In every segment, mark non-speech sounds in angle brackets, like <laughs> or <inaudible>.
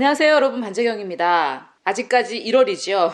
안녕하세요, 여러분. 반재경입니다. 아직까지 1월이죠.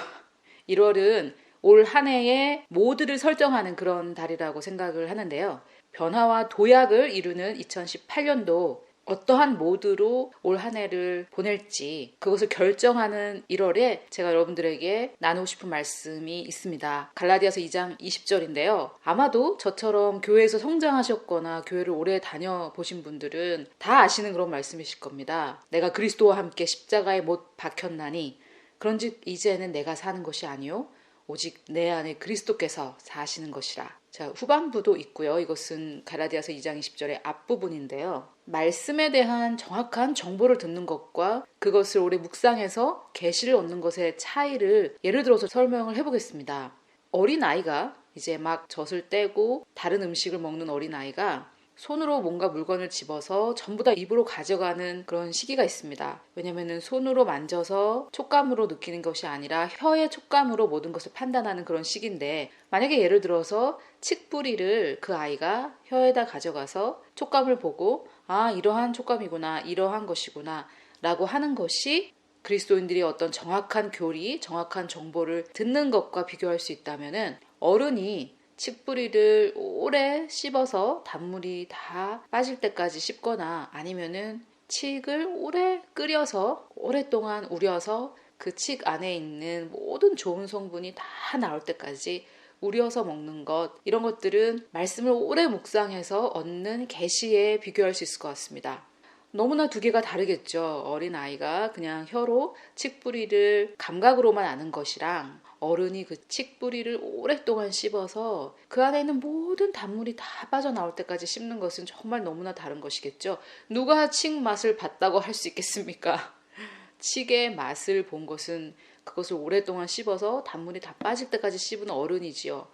1월은 올 한 해의 모두를 설정하는 그런 달이라고 생각을 하는데요. 변화와 도약을 이루는 2018년도 어떠한 모드로 올 한 해를 보낼지 그것을 결정하는 1월에 제가 여러분들에게 나누고 싶은 말씀이 있습니다. 갈라디아서 2장 20절인데요. 아마도 저처럼 교회에서 성장하셨거나 교회를 오래 다녀보신 분들은 다 아시는 그런 말씀이실 겁니다. 내가 그리스도와 함께 십자가에 못 박혔나니 그런즉 이제는 내가 사는 것이 아니요 오직 내 안에 그리스도께서 사시는 것이라. 자, 후반부도 있고요. 이것은 가라디아서 2장 20절의 앞부분인데요. 말씀에 대한 정확한 정보를 듣는 것과 그것을 오래 묵상해서 계시를 얻는 것의 차이를 예를 들어서 설명을 해 보겠습니다. 어린 아이가 이제 막 젖을 떼고 다른 음식을 먹는 어린 아이가 손으로 뭔가 물건을 집어서 전부 다 입으로 가져가는 그런 시기가 있습니다. 왜냐면은 손으로 만져서 촉감으로 느끼는 것이 아니라 혀의 촉감으로 모든 것을 판단하는 그런 시기인데 만약에 예를 들어서 칡뿌리를 그 아이가 혀에다 가져가서 촉감을 보고 아 이러한 촉감이구나 이러한 것이구나 라고 하는 것이 그리스도인들이 어떤 정확한 교리, 정확한 정보를 듣는 것과 비교할 수 있다면은 어른이 칡뿌리를 오래 씹어서 단물이 다 빠질 때까지 씹거나 아니면은 칡을 오래 끓여서 오랫동안 우려서 그 칡 안에 있는 모든 좋은 성분이 다 나올 때까지 우려서 먹는 것 이런 것들은 말씀을 오래 묵상해서 얻는 계시에 비교할 수 있을 것 같습니다. 너무나 두 개가 다르겠죠. 어린 아이가 그냥 혀로 칡뿌리를 감각으로만 아는 것이랑 어른이 그 칡뿌리를 오랫동안 씹어서 그 안에 있는 모든 단물이 다 빠져나올 때까지 씹는 것은 정말 너무나 다른 것이겠죠. 누가 칡 맛을 봤다고 할 수 있겠습니까? <laughs> 칡의 맛을 본 것은 그것을 오랫동안 씹어서 단물이 다 빠질 때까지 씹은 어른이지요.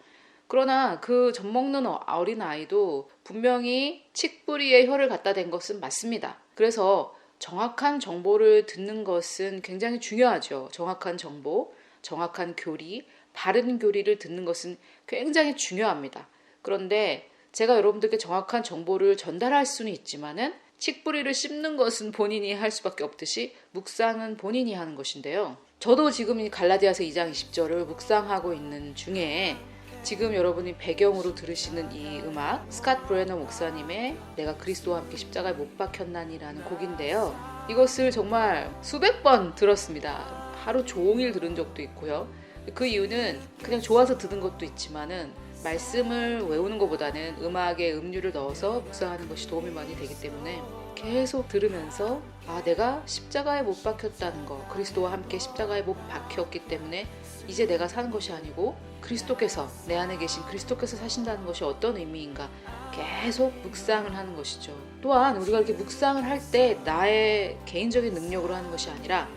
그러나 그 젖 먹는 어린 아이도 분명히 칡뿌리에 혀를 갖다 댄 것은 맞습니다. 그래서 정확한 정보를 듣는 것은 굉장히 중요하죠. 정확한 정보. 정확한 교리, 바른 교리를 듣는 것은 굉장히 중요합니다. 그런데 제가 여러분들께 정확한 정보를 전달할 수는 있지만은 칡뿌리를 씹는 것은 본인이 할 수밖에 없듯이 묵상은 본인이 하는 것인데요. 저도 지금 이 갈라디아서 2장 20절을 묵상하고 있는 중에 지금 여러분이 배경으로 들으시는 이 음악 스캇 브레너 목사님의 내가 그리스도와 함께 십자가에 못 박혔나니라는 곡인데요. 이것을 정말 수백 번 들었습니다. 하루 종일 들은 적도 있고요. 그 이유는 그냥 좋아서 듣는 것도 있지만은 말씀을 외우는 것보다는 음악에 음료를 넣어서 묵상하는 것이 도움이 많이 되기 때문에 계속 들으면서 아 내가 십자가에 못 박혔다는 거 그리스도와 함께 십자가에 못 박혔기 때문에 이제 내가 사는 것이 아니고 그리스도께서 내 안에 계신 그리스도께서 사신다는 것이 어떤 의미인가 계속 묵상을 하는 것이죠. 또한 우리가 이렇게 묵상을 할 때 나의 개인적인 능력으로 하는 것이 아니라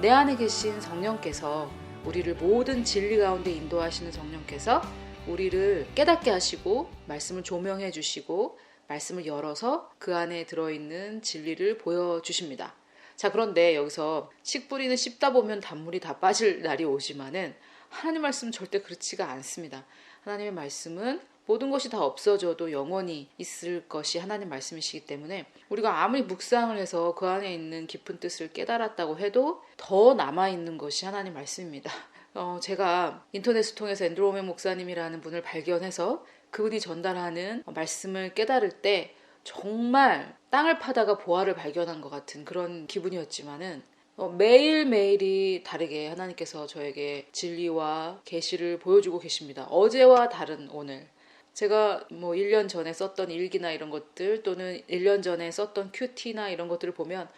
내 안에 계신 성령께서 우리를 모든 진리 가운데 인도하시는 성령께서 우리를 깨닫게 하시고 말씀을 조명해 주시고 말씀을 열어서 그 안에 들어있는 진리를 보여주십니다. 자, 그런데 여기서 식뿌리는 씹다 보면 단물이 다 빠질 날이 오지만은 하나님 말씀은 절대 그렇지가 않습니다. 하나님의 말씀은 모든 것이 다 없어져도 영원히 있을 것이 하나님 말씀이시기 때문에 우리가 아무리 묵상을 해서 그 안에 있는 깊은 뜻을 깨달았다고 해도 더 남아있는 것이 하나님 말씀입니다. <laughs> 어, 제가 인터넷을 통해서 앤드로맨 목사님이라는 분을 발견해서 그분이 전달하는 말씀을 깨달을 때 정말 땅을 파다가 보화를 발견한 것 같은 그런 기분이었지만은 어, 매일매일이 다르게 하나님께서 저에게 진리와 계시를 보여주고 계십니다. 어제와 다른 오늘. 제가 뭐 1년 전에 썼던 일기나 이런 것들 또는 1년 전에 썼던 큐티나 이런 것들을 보면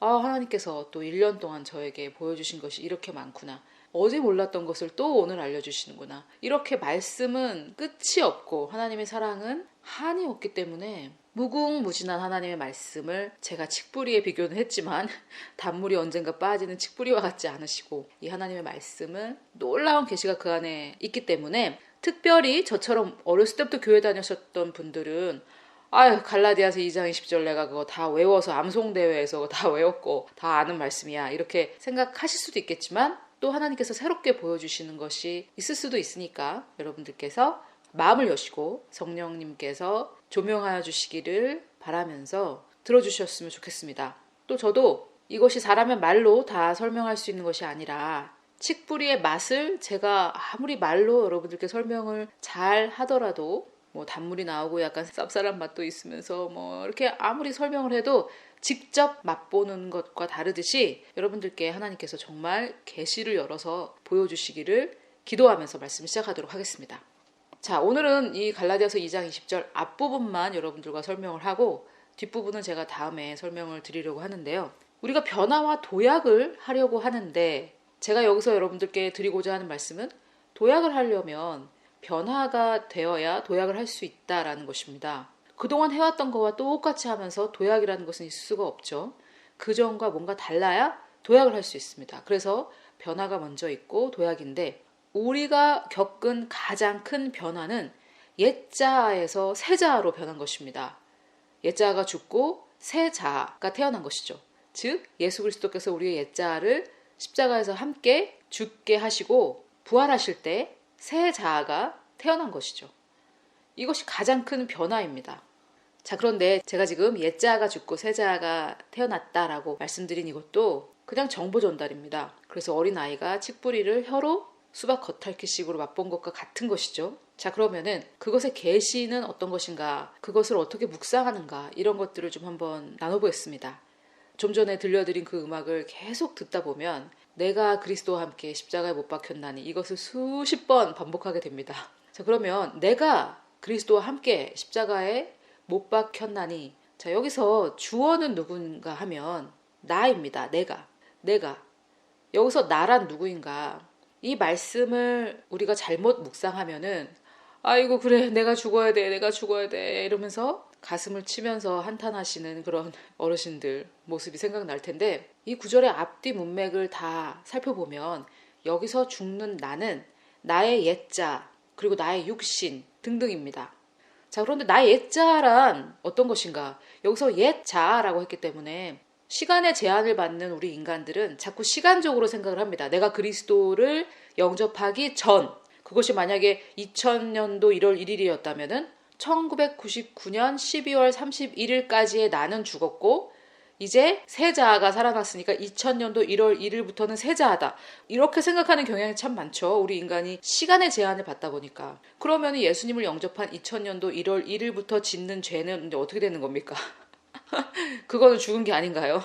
아, 하나님께서 또 1년 동안 저에게 보여주신 것이 이렇게 많구나. 어제 몰랐던 것을 또 오늘 알려주시는구나. 이렇게 말씀은 끝이 없고 하나님의 사랑은 한이 없기 때문에 무궁무진한 하나님의 말씀을 제가 칡뿌리에 비교는 했지만 <laughs> 단물이 언젠가 빠지는 칡뿌리와 같지 않으시고 이 하나님의 말씀은 놀라운 계시가 그 안에 있기 때문에 특별히 저처럼 어렸을 때부터 교회 다녔었던 분들은 아유 갈라디아서 2장 20절 내가 그거 다 외워서 암송대회에서 다 외웠고 다 아는 말씀이야 이렇게 생각하실 수도 있겠지만 또 하나님께서 새롭게 보여주시는 것이 있을 수도 있으니까 여러분들께서 마음을 여시고 성령님께서 조명하여 주시기를 바라면서 들어주셨으면 좋겠습니다. 또 저도 이것이 사람의 말로 다 설명할 수 있는 것이 아니라 칡뿌리의 맛을 제가 아무리 말로 여러분들께 설명을 잘 하더라도 뭐 단물이 나오고 약간 쌉쌀한 맛도 있으면서 뭐 이렇게 아무리 설명을 해도 직접 맛보는 것과 다르듯이 여러분들께 하나님께서 정말 계시를 열어서 보여주시기를 기도하면서 말씀 시작하도록 하겠습니다. 자, 오늘은 이 갈라디아서 2장 20절 앞부분만 여러분들과 설명을 하고 뒷부분은 제가 다음에 설명을 드리려고 하는데요. 우리가 변화와 도약을 하려고 하는데 제가 여기서 여러분들께 드리고자 하는 말씀은 도약을 하려면 변화가 되어야 도약을 할 수 있다라는 것입니다. 그동안 해왔던 거와 똑같이 하면서 도약이라는 것은 있을 수가 없죠. 그 전과 뭔가 달라야 도약을 할 수 있습니다. 그래서 변화가 먼저 있고 도약인데 우리가 겪은 가장 큰 변화는 옛자에서 새자로 변한 것입니다. 옛자가 죽고 새자가 태어난 것이죠. 즉 예수 그리스도께서 우리의 옛자를 십자가에서 함께 죽게 하시고 부활하실 때 새자가 태어난 것이죠. 이것이 가장 큰 변화입니다. 자, 그런데 제가 지금 옛자가 죽고 새자가 태어났다라고 말씀드린 이것도 그냥 정보 전달입니다. 그래서 어린아이가 칡뿌리를 혀로 수박 겉핥기식으로 맛본 것과 같은 것이죠. 자, 그러면은 그것의 계시는 어떤 것인가, 그것을 어떻게 묵상하는가, 이런 것들을 좀 한번 나눠보겠습니다. 좀 전에 들려드린 그 음악을 계속 듣다 보면 내가 그리스도와 함께 십자가에 못 박혔나니 이것을 수십 번 반복하게 됩니다. 자, 그러면 내가 그리스도와 함께 십자가에 못 박혔나니 자, 여기서 주어는 누군가 하면 나입니다. 내가. 내가. 여기서 나란 누구인가? 이 말씀을 우리가 잘못 묵상하면은 아이고 그래 내가 죽어야 돼 내가 죽어야 돼 이러면서 가슴을 치면서 한탄하시는 그런 <laughs> 어르신들 모습이 생각날 텐데 이 구절의 앞뒤 문맥을 다 살펴보면 여기서 죽는 나는 나의 옛자 그리고 나의 육신 등등입니다. 자 그런데 나의 옛자란 어떤 것인가? 여기서 옛자라고 했기 때문에 시간의 제한을 받는 우리 인간들은 자꾸 시간적으로 생각을 합니다. 내가 그리스도를 영접하기 전 그것이 만약에 2000년도 1월 1일이었다면은 1999년 12월 31일까지의 나는 죽었고 이제 세자가 살아났으니까 2000년도 1월 1일부터는 세자하다. 이렇게 생각하는 경향이 참 많죠. 우리 인간이 시간의 제한을 받다 보니까. 그러면 예수님을 영접한 2000년도 1월 1일부터 짓는 죄는 어떻게 되는 겁니까? <laughs> 그거는 죽은 게 아닌가요?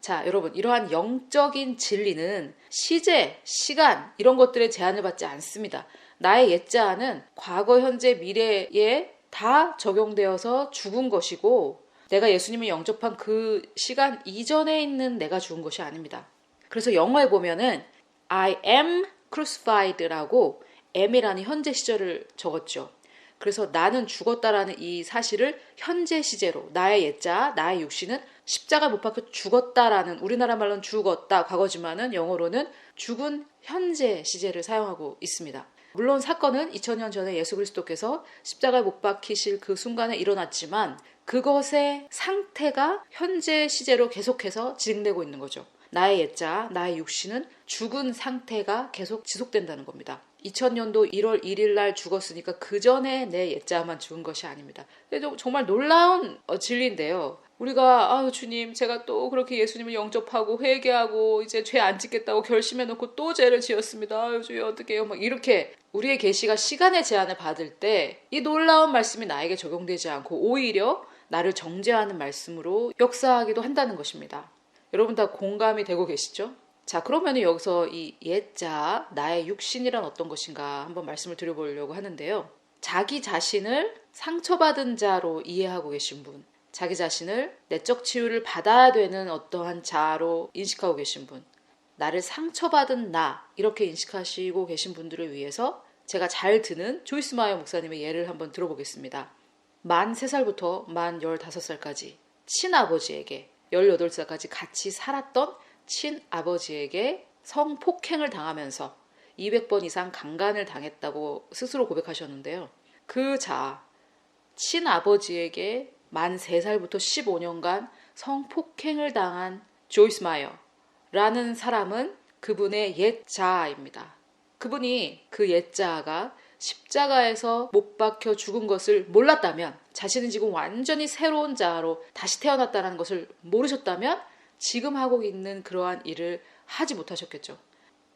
자, 여러분, 이러한 영적인 진리는 시제, 시간, 이런 것들에 제한을 받지 않습니다. 나의 옛자는 과거, 현재, 미래에 다 적용되어서 죽은 것이고, 내가 예수님을 영접한 그 시간 이전에 있는 내가 죽은 것이 아닙니다. 그래서 영어에 보면은 I am crucified라고 am이라는 현재 시절을 적었죠. 그래서 나는 죽었다라는 이 사실을 현재 시제로 나의 옛자, 나의 육신은 십자가 못 박혀 죽었다라는 우리나라 말로는 죽었다 과거지만은 영어로는 죽은 현재 시제를 사용하고 있습니다. 물론 사건은 2000년 전에 예수 그리스도께서 십자가에 못 박히실 그 순간에 일어났지만 그것의 상태가 현재 시제로 계속해서 진행되고 있는 거죠. 나의 옛자, 나의 육신은 죽은 상태가 계속 지속된다는 겁니다. 2000년도 1월 1일 날 죽었으니까 그 전에 내 옛자만 죽은 것이 아닙니다. 정말 놀라운 어, 진리인데요. 우리가 아유 주님 제가 또 그렇게 예수님을 영접하고 회개하고 이제 죄 안 짓겠다고 결심해 놓고 또 죄를 지었습니다. 아유 주여 어떡해요. 막 이렇게 우리의 계시가 시간의 제한을 받을 때 이 놀라운 말씀이 나에게 적용되지 않고 오히려 나를 정죄하는 말씀으로 역사하기도 한다는 것입니다. 여러분 다 공감이 되고 계시죠? 자, 그러면 여기서 이 옛자, 나의 육신이란 어떤 것인가 한번 말씀을 드려보려고 하는데요. 자기 자신을 상처받은 자로 이해하고 계신 분, 자기 자신을 내적 치유를 받아야 되는 어떠한 자로 인식하고 계신 분, 나를 상처받은 나, 이렇게 인식하시고 계신 분들을 위해서 제가 잘 드는 조이스 마이어 목사님의 예를 한번 들어보겠습니다. 만 3살부터 만 15살까지 친아버지에게 18살까지 같이 살았던 친아버지에게 성폭행을 당하면서 200번 이상 강간을 당했다고 스스로 고백하셨는데요. 그 자, 친아버지에게 만 3살부터 15년간 성폭행을 당한 조이스 마이어라는 사람은 그분의 옛자입니다. 그분이 그 옛자가 십자가에서 못 박혀 죽은 것을 몰랐다면 자신은 지금 완전히 새로운 자로 다시 태어났다는 것을 모르셨다면 지금 하고 있는 그러한 일을 하지 못하셨겠죠.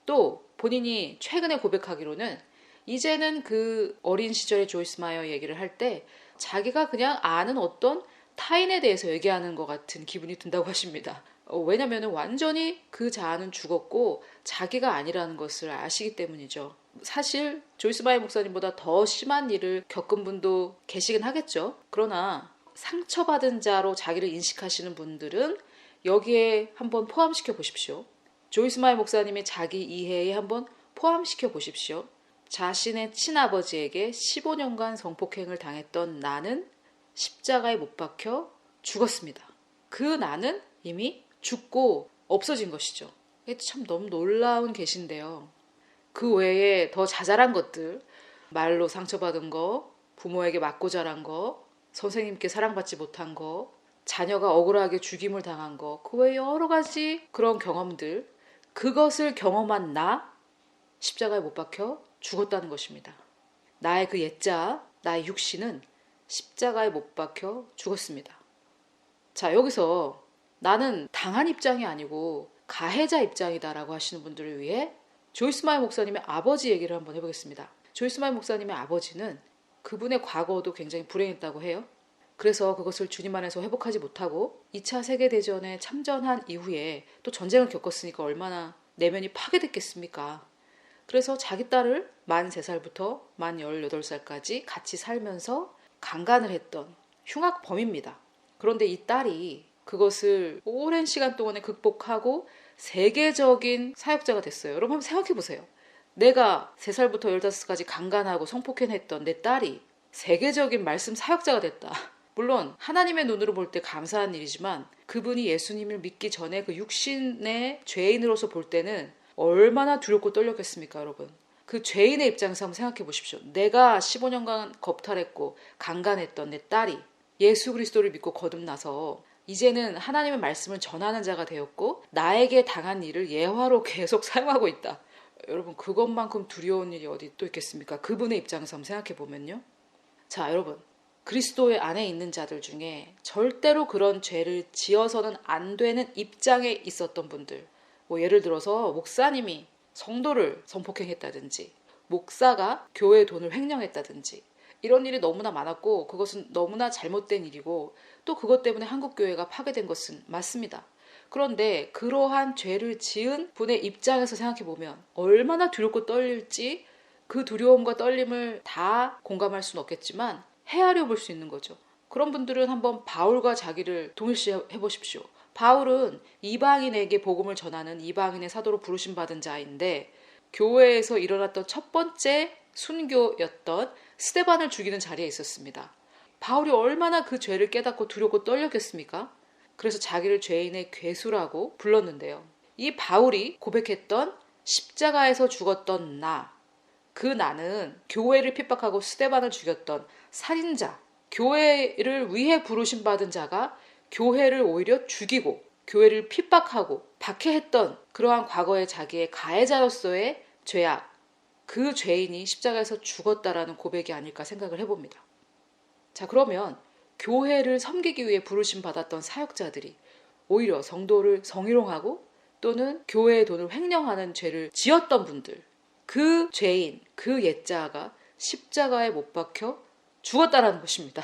또 본인이 최근에 고백하기로는 이제는 그 어린 시절의 조이스 마이어 얘기를 할 때 자기가 그냥 아는 어떤 타인에 대해서 얘기하는 것 같은 기분이 든다고 하십니다. 어, 왜냐면 완전히 그 자아는 죽었고 자기가 아니라는 것을 아시기 때문이죠. 사실 조이스 마이 목사님보다 더 심한 일을 겪은 분도 계시긴 하겠죠. 그러나 상처받은 자로 자기를 인식하시는 분들은 여기에 한번 포함시켜 보십시오. 조이스 마이 목사님의 자기 이해에 한번 포함시켜 보십시오. 자신의 친아버지에게 15년간 성폭행을 당했던 나는 십자가에 못 박혀 죽었습니다. 그 나는 이미 죽고 없어진 것이죠. 이게 참 너무 놀라운 계신데요. 그 외에 더 자잘한 것들, 말로 상처받은 거, 부모에게 맞고 자란 거, 선생님께 사랑받지 못한 거, 자녀가 억울하게 죽임을 당한 거, 그 외에 여러 가지 그런 경험들, 그것을 경험한 나, 십자가에 못 박혀 죽었다는 것입니다. 나의 그 옛자, 나의 육신은 십자가에 못 박혀 죽었습니다. 자, 여기서 나는 당한 입장이 아니고 가해자 입장이다라고 하시는 분들을 위해 조이스 마이 목사님의 아버지 얘기를 한번 해보겠습니다. 조이스 마이 목사님의 아버지는 그분의 과거도 굉장히 불행했다고 해요. 그래서 그것을 주님 안에서 회복하지 못하고 2차 세계대전에 참전한 이후에 또 전쟁을 겪었으니까 얼마나 내면이 파괴됐겠습니까? 그래서 자기 딸을 만 3살부터 만 18살까지 같이 살면서 강간을 했던 흉악범입니다. 그런데 이 딸이 그것을 오랜 시간 동안에 극복하고 세계적인 사역자가 됐어요. 여러분 한번 생각해 보세요. 내가 3살부터 15살까지 강간하고 성폭행했던 내 딸이 세계적인 말씀 사역자가 됐다. <laughs> 물론 하나님의 눈으로 볼 때 감사한 일이지만 그분이 예수님을 믿기 전에 그 육신의 죄인으로서 볼 때는 얼마나 두렵고 떨렸겠습니까, 여러분? 그 죄인의 입장에서 한번 생각해 보십시오. 내가 15년간 겁탈했고 강간했던 내 딸이 예수 그리스도를 믿고 거듭나서 이제는 하나님의 말씀을 전하는 자가 되었고 나에게 당한 일을 예화로 계속 <laughs> 사용하고 있다. 여러분 그것만큼 두려운 일이 어디 또 있겠습니까? 그분의 입장에서 한번 생각해 보면요. 자, 여러분. 그리스도의 안에 있는 자들 중에 절대로 그런 죄를 지어서는 안 되는 입장에 있었던 분들. 뭐 예를 들어서 목사님이 성도를 성폭행했다든지 목사가 교회 돈을 횡령했다든지 이런 일이 너무나 많았고 그것은 너무나 잘못된 일이고 또 그것 때문에 한국 교회가 파괴된 것은 맞습니다. 그런데 그러한 죄를 지은 분의 입장에서 생각해 보면 얼마나 두렵고 떨릴지 그 두려움과 떨림을 다 공감할 수는 없겠지만 헤아려 볼 수 있는 거죠. 그런 분들은 한번 바울과 자기를 동일시해 보십시오. 바울은 이방인에게 복음을 전하는 이방인의 사도로 부르심 받은 자인데 교회에서 일어났던 첫 번째 순교였던 스테반을 죽이는 자리에 있었습니다. 바울이 얼마나 그 죄를 깨닫고 두렵고 떨렸겠습니까? 그래서 자기를 죄인의 괴수라고 불렀는데요. 이 바울이 고백했던 십자가에서 죽었던 나, 그 나는 교회를 핍박하고 스테반을 죽였던 살인자, 교회를 위해 부르심 받은 자가 교회를 오히려 죽이고 교회를 핍박하고 박해했던 그러한 과거의 자기의 가해자로서의 죄악, 그 죄인이 십자가에서 죽었다라는 고백이 아닐까 생각을 해봅니다. 자, 그러면 교회를 섬기기 위해 부르심 받았던 사역자들이 오히려 성도를 성희롱하고 또는 교회의 돈을 횡령하는 죄를 지었던 분들, 그 죄인, 그 옛자가 십자가에 못 박혀 죽었다라는 것입니다.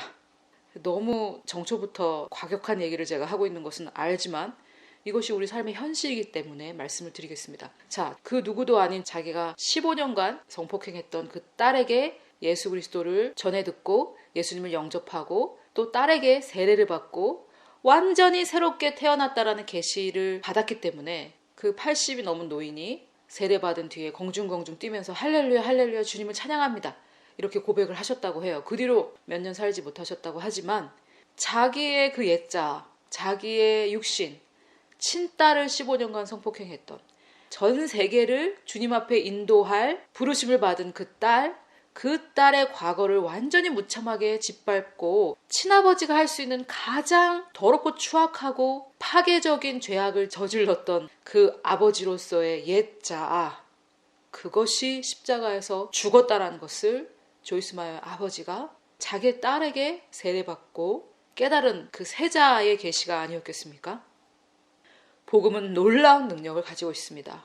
너무 정초부터 과격한 얘기를 제가 하고 있는 것은 알지만 이것이 우리 삶의 현실이기 때문에 말씀을 드리겠습니다. 자, 그 누구도 아닌 자기가 15년간 성폭행했던 그 딸에게 예수 그리스도를 전해 듣고 예수님을 영접하고 또 딸에게 세례를 받고 완전히 새롭게 태어났다라는 계시를 받았기 때문에 그 80이 넘은 노인이 세례받은 뒤에 공중공중 뛰면서 할렐루야 할렐루야 주님을 찬양합니다. 이렇게 고백을 하셨다고 해요. 그 뒤로 몇 년 살지 못하셨다고 하지만 자기의 그 옛자, 자기의 육신, 친딸을 15년간 성폭행했던 전 세계를 주님 앞에 인도할 부르심을 받은 그 딸, 그 딸의 과거를 완전히 무참하게 짓밟고 친아버지가 할 수 있는 가장 더럽고 추악하고 파괴적인 죄악을 저질렀던 그 아버지로서의 옛자, 그것이 십자가에서 죽었다라는 것을 조이스 마의 아버지가 자기 딸에게 세례받고 깨달은 그 세자의 계시가 아니었겠습니까? 복음은 놀라운 능력을 가지고 있습니다.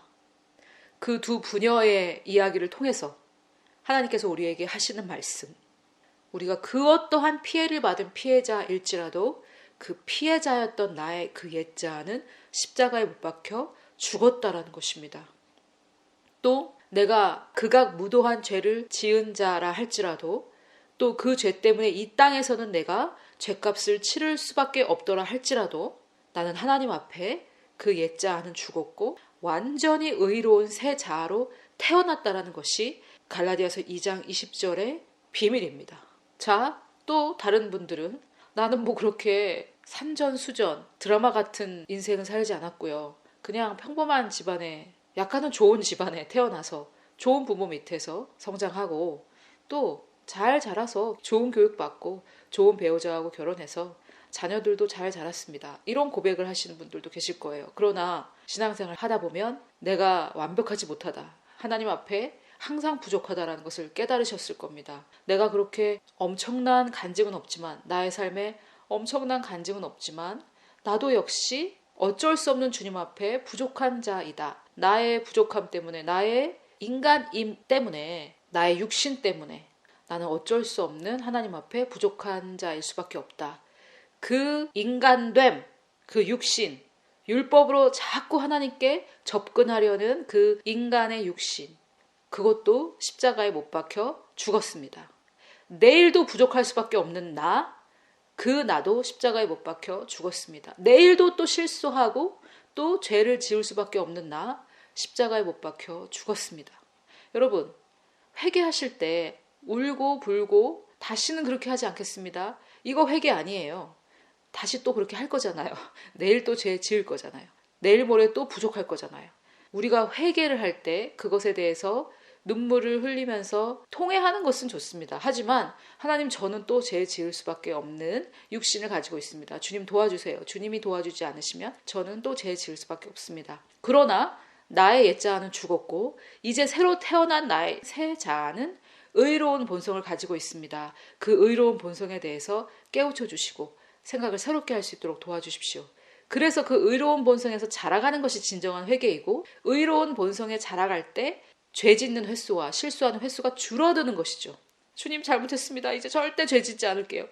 그 두 부녀의 이야기를 통해서 하나님께서 우리에게 하시는 말씀. 우리가 그 어떠한 피해를 받은 피해자일지라도 그 피해자였던 나의 그 옛자는 십자가에 못 박혀 죽었다라는 것입니다. 또 내가 극악 무도한 죄를 지은 자라 할지라도 또 그 죄 때문에 이 땅에서는 내가 죄값을 치를 수밖에 없더라 할지라도 나는 하나님 앞에 그 옛자는 죽었고 완전히 의로운 새 자아로 태어났다라는 것이 갈라디아서 2장 20절의 비밀입니다. 자, 또 다른 분들은 나는 뭐 그렇게 산전수전 드라마 같은 인생은 살지 않았고요. 그냥 평범한 집안에 약간은 좋은 집안에 태어나서 좋은 부모 밑에서 성장하고 또 잘 자라서 좋은 교육 받고 좋은 배우자하고 결혼해서 자녀들도 잘 자랐습니다. 이런 고백을 하시는 분들도 계실 거예요. 그러나 신앙생활 하다 보면 내가 완벽하지 못하다. 하나님 앞에 항상 부족하다라는 것을 깨달으셨을 겁니다. 내가 그렇게 엄청난 간증은 없지만 나의 삶에 엄청난 간증은 없지만 나도 역시 어쩔 수 없는 주님 앞에 부족한 자이다. 나의 부족함 때문에 나의 인간임 때문에 나의 육신 때문에 나는 어쩔 수 없는 하나님 앞에 부족한 자일 수밖에 없다. 그 인간됨, 그 육신, 율법으로 자꾸 하나님께 접근하려는 그 인간의 육신, 그것도 십자가에 못 박혀 죽었습니다. 내일도 부족할 수밖에 없는 나, 그 나도 십자가에 못 박혀 죽었습니다. 내일도 또 실수하고 또 죄를 지을 수밖에 없는 나, 십자가에 못 박혀 죽었습니다. 여러분, 회개하실 때 울고 불고 다시는 그렇게 하지 않겠습니다. 이거 회개 아니에요. 다시 또 그렇게 할 거잖아요. <laughs> 내일 또 죄 지을 거잖아요. 내일 모레 또 부족할 거잖아요. 우리가 회개를 할 때 그것에 대해서 눈물을 흘리면서 통회하는 것은 좋습니다. 하지만 하나님 저는 또 죄 지을 수밖에 없는 육신을 가지고 있습니다. 주님 도와주세요. 주님이 도와주지 않으시면 저는 또 죄 지을 수밖에 없습니다. 그러나 나의 옛자아는 죽었고 이제 새로 태어난 나의 새 자아는 의로운 본성을 가지고 있습니다. 그 의로운 본성에 대해서 깨우쳐 주시고 생각을 새롭게 할 수 있도록 도와주십시오. 그래서 그 의로운 본성에서 자라가는 것이 진정한 회개이고 의로운 본성에 자라갈 때 죄 짓는 횟수와 실수하는 횟수가 줄어드는 것이죠. 주님 잘못했습니다. 이제 절대 죄 짓지 않을게요.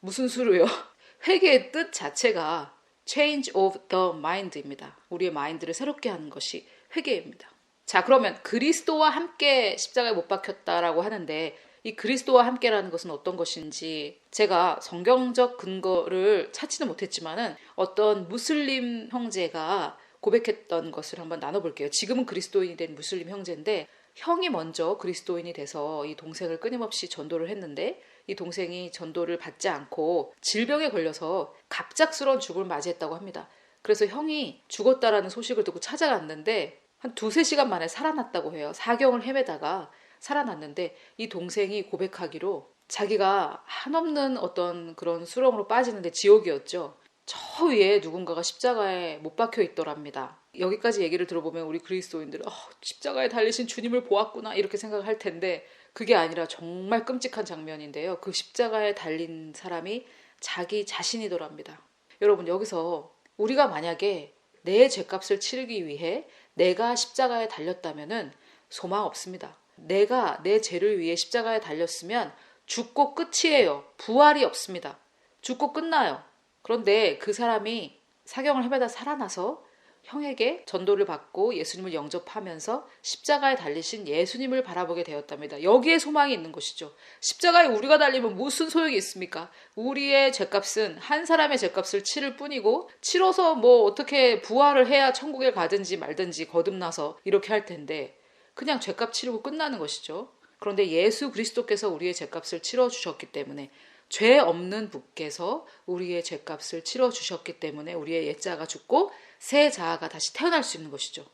무슨 수로요? <laughs> 회개의 뜻 자체가 change of the mind입니다. 우리의 마인드를 새롭게 하는 것이 회개입니다. 자, 그러면 그리스도와 함께 십자가에 못 박혔다라고 하는데 이 그리스도와 함께라는 것은 어떤 것인지 제가 성경적 근거를 찾지는 못했지만은 어떤 무슬림 형제가 고백했던 것을 한번 나눠볼게요. 지금은 그리스도인이 된 무슬림 형제인데 형이 먼저 그리스도인이 돼서 이 동생을 끊임없이 전도를 했는데 이 동생이 전도를 받지 않고 질병에 걸려서 갑작스러운 죽음을 맞이했다고 합니다. 그래서 형이 죽었다라는 소식을 듣고 찾아갔는데 한 두세 시간 만에 살아났다고 해요. 사경을 헤매다가 살아났는데 이 동생이 고백하기로 자기가 한없는 어떤 그런 수렁으로 빠지는데 지옥이었죠. 저 위에 누군가가 십자가에 못 박혀 있더랍니다. 여기까지 얘기를 들어보면 우리 그리스도인들은 어, 십자가에 달리신 주님을 보았구나 이렇게 생각을 할 텐데 그게 아니라 정말 끔찍한 장면인데요. 그 십자가에 달린 사람이 자기 자신이더랍니다. 여러분 여기서 우리가 만약에 내 죄값을 치르기 위해 내가 십자가에 달렸다면은 소망 없습니다. 내가 내 죄를 위해 십자가에 달렸으면 죽고 끝이에요. 부활이 없습니다. 죽고 끝나요. 그런데 그 사람이 사경을 헤매다 살아나서 형에게 전도를 받고 예수님을 영접하면서 십자가에 달리신 예수님을 바라보게 되었답니다. 여기에 소망이 있는 것이죠. 십자가에 우리가 달리면 무슨 소용이 있습니까? 우리의 죄값은 한 사람의 죄값을 치를 뿐이고 치러서 뭐 어떻게 부활을 해야 천국에 가든지 말든지 거듭나서 이렇게 할 텐데 그냥 죄값 치르고 끝나는 것이죠. 그런데 예수 그리스도께서 우리의 죄값을 치러 주셨기 때문에 죄 없는 분께서 우리의 죄값을 치러 주셨기 때문에 우리의 옛자가 죽고 새 자아가 다시 태어날 수 있는 것이죠.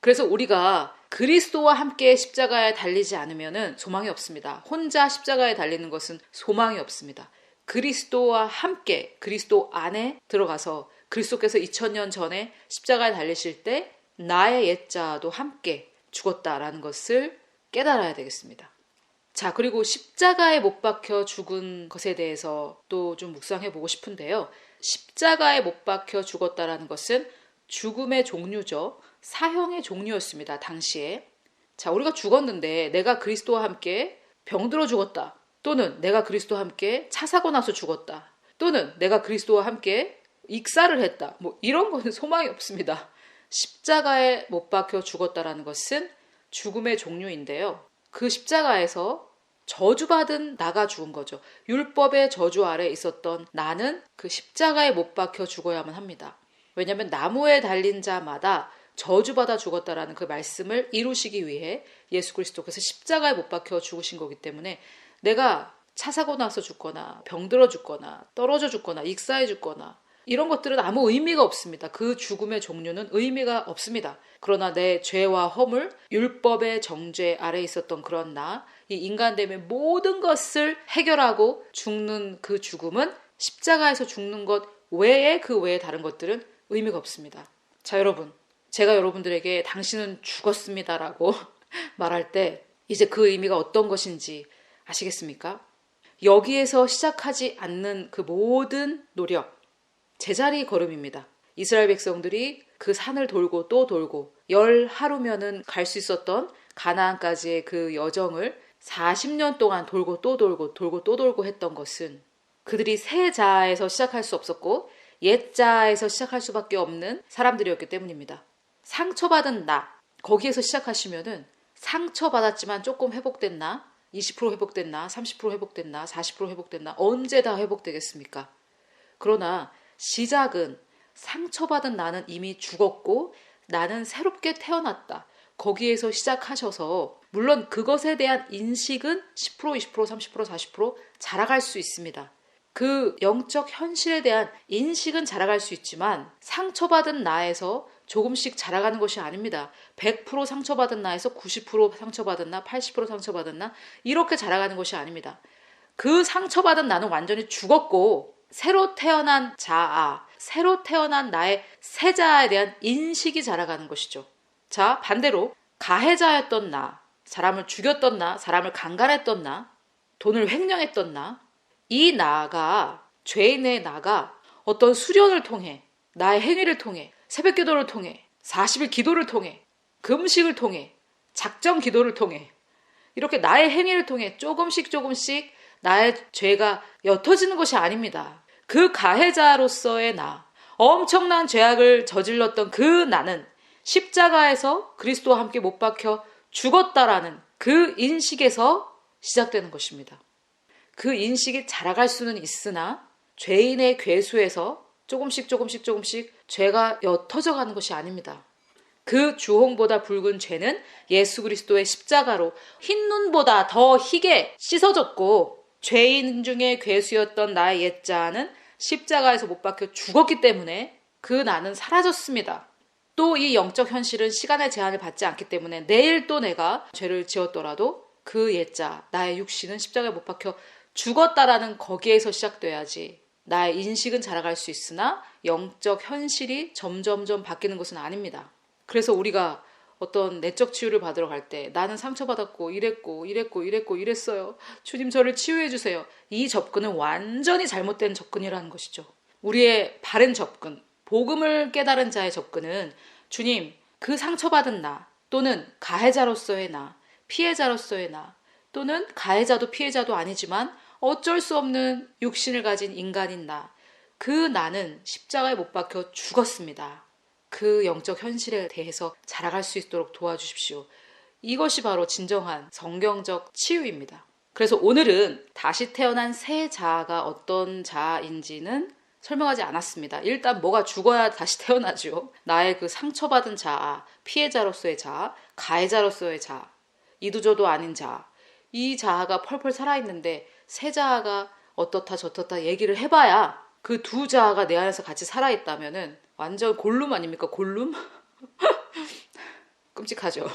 그래서 우리가 그리스도와 함께 십자가에 달리지 않으면 소망이 없습니다. 혼자 십자가에 달리는 것은 소망이 없습니다. 그리스도와 함께 그리스도 안에 들어가서 그리스도께서 2000년 전에 십자가에 달리실 때 나의 옛자도 함께 죽었다라는 것을 깨달아야 되겠습니다. 자, 그리고 십자가에 못 박혀 죽은 것에 대해서 또 좀 묵상해 보고 싶은데요. 십자가에 못 박혀 죽었다라는 것은 죽음의 종류죠. 사형의 종류였습니다. 당시에. 자, 우리가 죽었는데 내가 그리스도와 함께 병들어 죽었다. 또는 내가 그리스도와 함께 차 사고 나서 죽었다. 또는 내가 그리스도와 함께 익사를 했다. 뭐 이런 거는 <laughs> 소망이 없습니다. 십자가에 못 박혀 죽었다라는 것은 죽음의 종류인데요. 그 십자가에서 저주받은 나가 죽은 거죠. 율법의 저주 아래 있었던 나는 그 십자가에 못 박혀 죽어야만 합니다. 왜냐하면 나무에 달린 자마다 저주받아 죽었다라는 그 말씀을 이루시기 위해 예수 그리스도께서 십자가에 못 박혀 죽으신 거기 때문에 내가 차 사고 나서 죽거나 병들어 죽거나 떨어져 죽거나 익사해 죽거나 이런 것들은 아무 의미가 없습니다. 그 죽음의 종류는 의미가 없습니다. 그러나 내 죄와 허물, 율법의 정죄 아래 있었던 그런 나, 이 인간됨의 모든 것을 해결하고 죽는 그 죽음은 십자가에서 죽는 것 외에 그 외에 다른 것들은 의미가 없습니다. 자, 여러분. 제가 여러분들에게 당신은 죽었습니다라고 <laughs> 말할 때 이제 그 의미가 어떤 것인지 아시겠습니까? 여기에서 시작하지 않는 그 모든 노력, 제자리 걸음입니다. 이스라엘 백성들이 그 산을 돌고 또 돌고 열 하루면은 갈 수 있었던 가나안까지의 그 여정을 40년 동안 돌고 또 돌고 돌고 또 돌고 했던 것은 그들이 새 자에서 시작할 수 없었고 옛 자에서 시작할 수밖에 없는 사람들이었기 때문입니다. 상처받은 나 거기에서 시작하시면은 상처받았지만 조금 회복됐나 20% 회복됐나 30% 회복됐나 40% 회복됐나 언제 다 회복되겠습니까? 그러나 시작은 상처받은 나는 이미 죽었고 나는 새롭게 태어났다. 거기에서 시작하셔서 물론 그것에 대한 인식은 10% 20% 30% 40% 자라갈 수 있습니다. 그 영적 현실에 대한 인식은 자라갈 수 있지만 상처받은 나에서 조금씩 자라가는 것이 아닙니다. 100% 상처받은 나에서 90% 상처받은 나, 80% 상처받은 나, 이렇게 자라가는 것이 아닙니다. 그 상처받은 나는 완전히 죽었고, 새로 태어난 자아, 새로 태어난 나의 세자에 대한 인식이 자라가는 것이죠. 자, 반대로, 가해자였던 나, 사람을 죽였던 나, 사람을 강간했던 나, 돈을 횡령했던 나, 이 나가, 죄인의 나가 어떤 수련을 통해, 나의 행위를 통해, 새벽 기도를 통해, 40일 기도를 통해, 금식을 통해, 작정 기도를 통해, 이렇게 나의 행위를 통해 조금씩 조금씩 나의 죄가 옅어지는 것이 아닙니다. 그 가해자로서의 나, 엄청난 죄악을 저질렀던 그 나는 십자가에서 그리스도와 함께 못 박혀 죽었다라는 그 인식에서 시작되는 것입니다. 그 인식이 자라갈 수는 있으나 죄인의 괴수에서 조금씩 조금씩 조금씩 죄가 옅어져 가는 것이 아닙니다. 그 주홍보다 붉은 죄는 예수 그리스도의 십자가로 흰 눈보다 더 희게 씻어졌고 죄인 중에 괴수였던 나의 옛자는 십자가에서 못 박혀 죽었기 때문에 그 나는 사라졌습니다. 또 이 영적 현실은 시간의 제한을 받지 않기 때문에 내일 또 내가 죄를 지었더라도 그 옛자, 나의 육신은 십자가에 못 박혀 죽었다라는 거기에서 시작돼야지 나의 인식은 자라갈 수 있으나 영적 현실이 점점점 바뀌는 것은 아닙니다. 그래서 우리가 어떤 내적 치유를 받으러 갈 때 나는 상처받았고 이랬고 이랬고 이랬고 이랬어요. 주님 저를 치유해 주세요. 이 접근은 완전히 잘못된 접근이라는 것이죠. 우리의 바른 접근, 복음을 깨달은 자의 접근은 주님 그 상처받은 나 또는 가해자로서의 나, 피해자로서의 나 또는 가해자도 피해자도 아니지만 어쩔 수 없는 육신을 가진 인간인 나. 그 나는 십자가에 못 박혀 죽었습니다. 그 영적 현실에 대해서 자라갈 수 있도록 도와주십시오. 이것이 바로 진정한 성경적 치유입니다. 그래서 오늘은 다시 태어난 새 자아가 어떤 자아인지는 설명하지 않았습니다. 일단 뭐가 죽어야 다시 태어나죠. 나의 그 상처받은 자아, 피해자로서의 자아, 가해자로서의 자아, 이두저도 아닌 자아. 이 자아가 펄펄 살아있는데 세 자아가 어떻다 저떻다 얘기를 해봐야 그 두 자아가 내 안에서 같이 살아있다면은 완전 골룸 아닙니까? 골룸? <laughs> 끔찍하죠.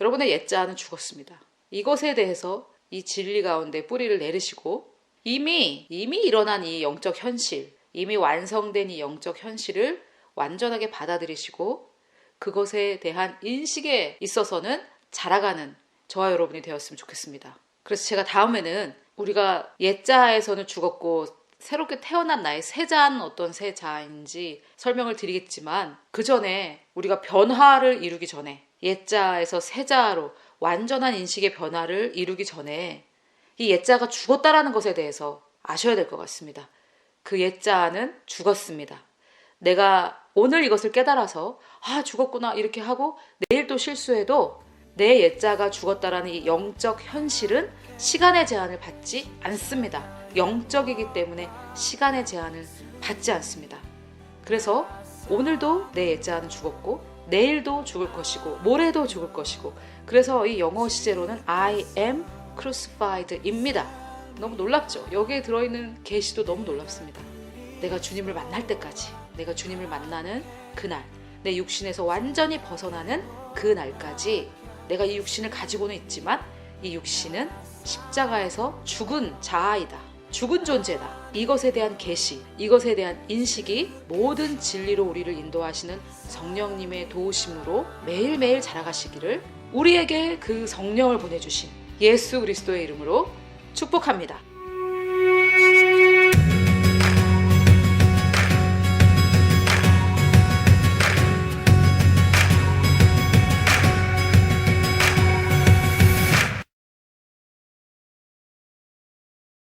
여러분의 옛자아는 죽었습니다. 이것에 대해서 이 진리 가운데 뿌리를 내리시고 이미 이미 일어난 이 영적 현실, 이미 완성된 이 영적 현실을 완전하게 받아들이시고 그것에 대한 인식에 있어서는 자라가는 저와 여러분이 되었으면 좋겠습니다. 그래서 제가 다음에는 우리가 옛자에서는 죽었고 새롭게 태어난 나의 세자는 어떤 세자인지 설명을 드리겠지만 그 전에 우리가 변화를 이루기 전에 옛자에서 세자로 완전한 인식의 변화를 이루기 전에 이 옛자가 죽었다라는 것에 대해서 아셔야 될 것 같습니다. 그 옛자는 죽었습니다. 내가 오늘 이것을 깨달아서 아 죽었구나 이렇게 하고 내일 또 실수해도 내 옛자가 죽었다라는 이 영적 현실은 시간의 제한을 받지 않습니다. 영적이기 때문에 시간의 제한을 받지 않습니다. 그래서 오늘도 내 옛자는 죽었고 내일도 죽을 것이고 모레도 죽을 것이고 그래서 이 영어 시제로는 I am crucified입니다. 너무 놀랍죠? 여기에 들어있는 계시도 너무 놀랍습니다. 내가 주님을 만날 때까지 내가 주님을 만나는 그날 내 육신에서 완전히 벗어나는 그 날까지 내가 이 육신을 가지고는 있지만 이 육신은 십자가에서 죽은 자아이다. 죽은 존재다. 이것에 대한 계시, 이것에 대한 인식이 모든 진리로 우리를 인도하시는 성령님의 도우심으로 매일매일 자라가시기를 우리에게 그 성령을 보내주신 예수 그리스도의 이름으로 축복합니다.